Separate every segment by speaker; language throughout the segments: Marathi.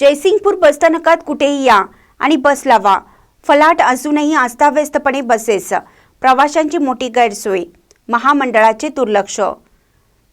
Speaker 1: जयसिंगपूर बसस्थानकात कुठेही या आणि बस लावा. फलाट असूनही अस्ताव्यस्तपणे बसेस. प्रवाशांची मोठी गैरसोय. महामंडळाचे दुर्लक्ष.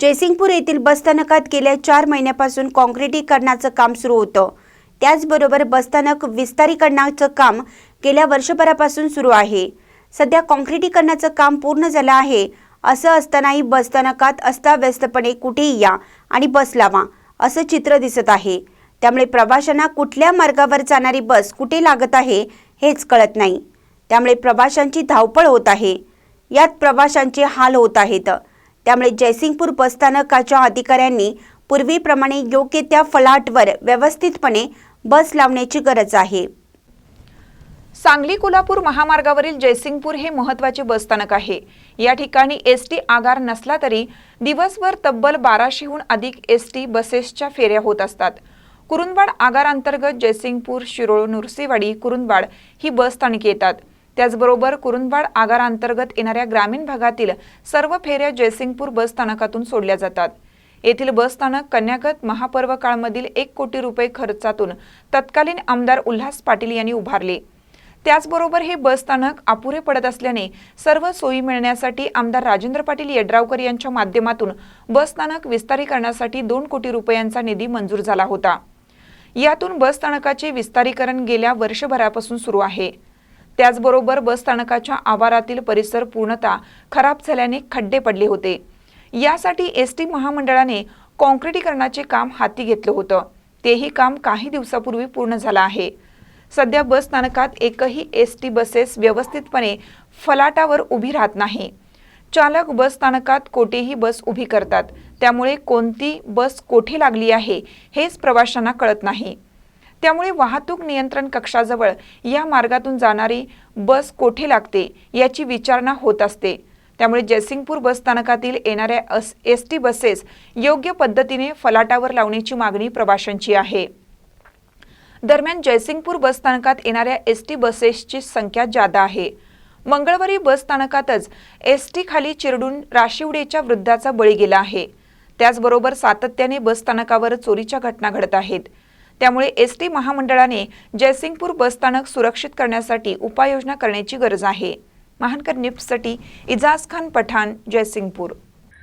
Speaker 1: जयसिंगपूर येथील बसस्थानकात गेल्या चार महिन्यापासून काँक्रिटीकरणाचं काम सुरू होतं. त्याचबरोबर बसस्थानक विस्तारीकरणाचं काम गेल्या वर्षभरापासून सुरू आहे. सध्या काँक्रिटीकरणाचं काम पूर्ण झालं आहे. असं असतानाही बसस्थानकात अस्ताव्यस्तपणे कुठेही या आणि बस लावा असं चित्र दिसत आहे. त्यामुळे प्रवाशांना कुठल्या मार्गावर जाणारी बस कुठे लागत आहे हेच कळत नाही. त्यामुळे प्रवाशांची धावपळ होत आहे. यात प्रवाशांचे हाल होत आहेत. त्यामुळे जयसिंगपूर बसस्थानकाच्या अधिकाऱ्यांनी पूर्वीप्रमाणे योग्य त्या फलाटवर व्यवस्थितपणे बस लावण्याची गरज आहे.
Speaker 2: सांगली कोल्हापूर महामार्गावरील जयसिंगपूर हे महत्त्वाचे बसस्थानक आहे. या ठिकाणी एस टी आगार नसला तरी दिवसभर तब्बल बाराशेहून अधिक एस टी बसेसच्या फेऱ्या होत असतात. कुरुंदवाड आगार अंतर्गत जयसिंगपूर शिरोळ नुरसेवाडी कुरुंदवाड ही बसस्थानके येतात. त्याचबरोबर कुरुंदवाड आगार अंतर्गत येणाऱ्या ग्रामीण भागातील सर्व फेऱ्या जयसिंगपूर बसस्थानकातून सोडल्या जातात. येथील बसस्थानक कन्यागत महापर्व काळमधील एक कोटी रुपये खर्चातून तत्कालीन आमदार उल्हास पाटील यांनी उभारले. त्याचबरोबर हे बसस्थानक अपुरे पडत असल्याने सर्व सोयी मिळण्यासाठी आमदार राजेंद्र पाटील यड्रावकर यांच्या माध्यमातून बसस्थानक विस्तारीकरणासाठी दोन कोटी रुपयांचा निधी मंजूर झाला होता. यातून बसस्थानकाचे विस्तारीकरण गेल्या वर्षभरापासून सुरू आहे. त्याचबरोबर बसस्थानकाच्या आवारातील परिसर पूर्णतः खराब झाल्याने खड्डे पडले होते. यासाठी एस टी महामंडळाने काँक्रिटीकरणाचे काम हाती घेतलं होतं. तेही काम काही दिवसापूर्वी पूर्ण झालं आहे. सध्या बस स्थानकात एकही एस टी बसेस व्यवस्थितपणे फलाटावर उभी राहत नाही. चालक बस स्थानकात कोठेही बस उभी करतात. त्यामुळे कोणती बस कोठे लागली आहे हेच प्रवाशांना कळत नाही. त्यामुळे वाहतूक नियंत्रण कक्षाजवळ या मार्गातून जाणारी बस कोठे लागते याची विचारणा होत असते. त्यामुळे जयसिंगपूर बस स्थानकातील येणाऱ्या एस टी बसेस योग्य पद्धतीने फलाटावर लावण्याची मागणी प्रवाशांची आहे. दरम्यान जयसिंगपूर बस स्थानकात येणाऱ्या एस टी बसेसची संख्या जादा आहे. मंगळवारी बस स्थानकातच एस टी खाली चिरडून राशिवडेच्या वृद्धाचा बळी गेला आहे. त्याचबरोबर सातत्याने बस स्थानकावर चोरीच्या घटना घडत आहेत. त्यामुळे एस टी महामंडळाने जयसिंगपूर बसस्थानक सुरक्षित करण्यासाठी उपाययोजना करण्याची गरज आहे. महानकर निफ्टसाठी इजाज खान पठाण जयसिंगपूर.